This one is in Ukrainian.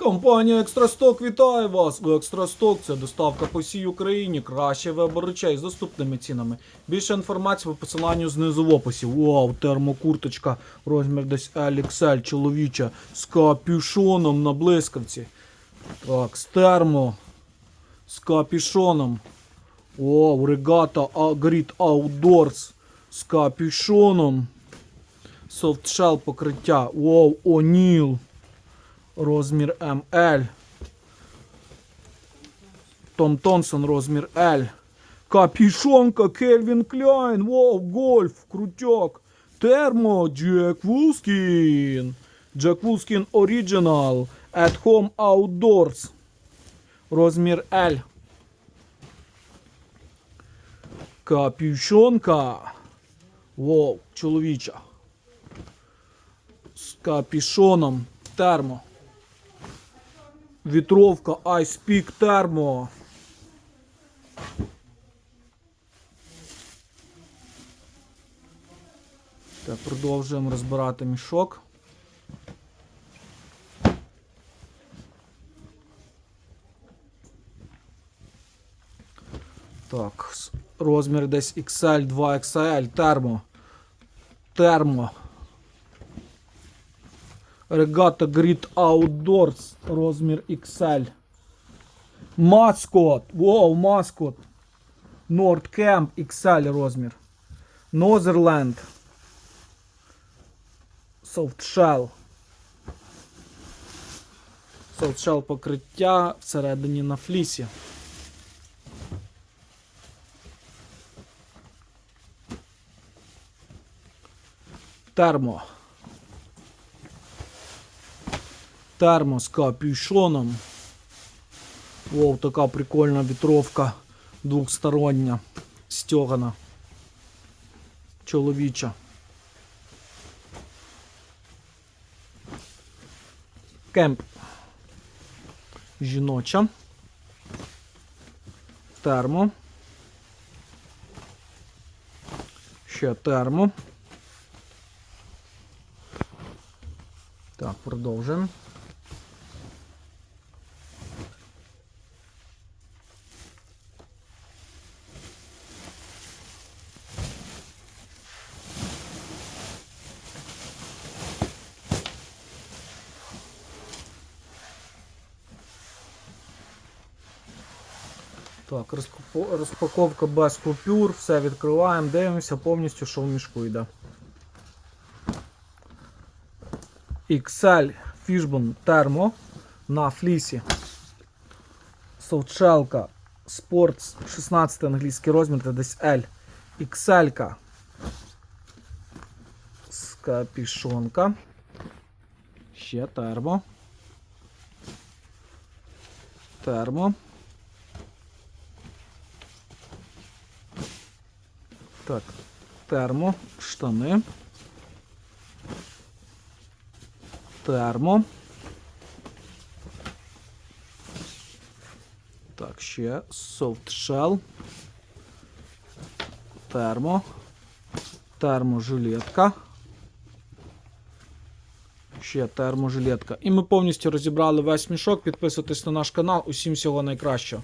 Компанія Екстрасток вітає вас! У Екстрасток це доставка по всій Україні. Краще вибор речей з доступними цінами. Більше інформації по посиланню знизу в описі. Вау, термокурточка, розмір десь LXL, чоловіча, з капюшоном на блискавці. Так, з термо. З капюшоном. Вау, регата Grid Outdoors з капюшоном. Софтшел покриття. Вау, Оніл. Розмір МЛ. Том Тонсон, розмір L. Капюшонка Кельвін Кляйн. Вау, гольф, крутяк. Термо Джек Вулскін. Джек Вулскін Original. At Home Outdoors. Розмір L. Капюшонка. Вау, чоловіча. З капюшоном. Термо. Вітровка Ice Peak Термо. Так, продовжуємо розбирати мішок. Так, розмір десь XL, 2XL, термо. Термо. Регата Grid Outdoors, розмір XL. Маскот. Воу, маскот. Nordcamp XL розмір. Нозерленд. Softshell. Softshell покриття всередині на флісі. Термо. Термо з капюшоном. Вау, така прикольна вітровка двохстороння, стьогана. Чоловіча. Кемп. Жіноча. Термо. Ще термо. Так, продовжуємо. Так, розпаковка без купюр, все відкриваємо, дивимося повністю, що в мішку йде. XL Fishbone Thermo на флісі. Софтшелка Sports 16 англійський розмір, це десь L. XL з капішонка. Ще термо. Термо. Так, термо, штани. Термо. Так, ще softshell. Термо. Терможилетка. Ще терможилетка. І ми повністю розібрали весь мішок. Підписуйтесь на наш канал. Усім всього найкращого.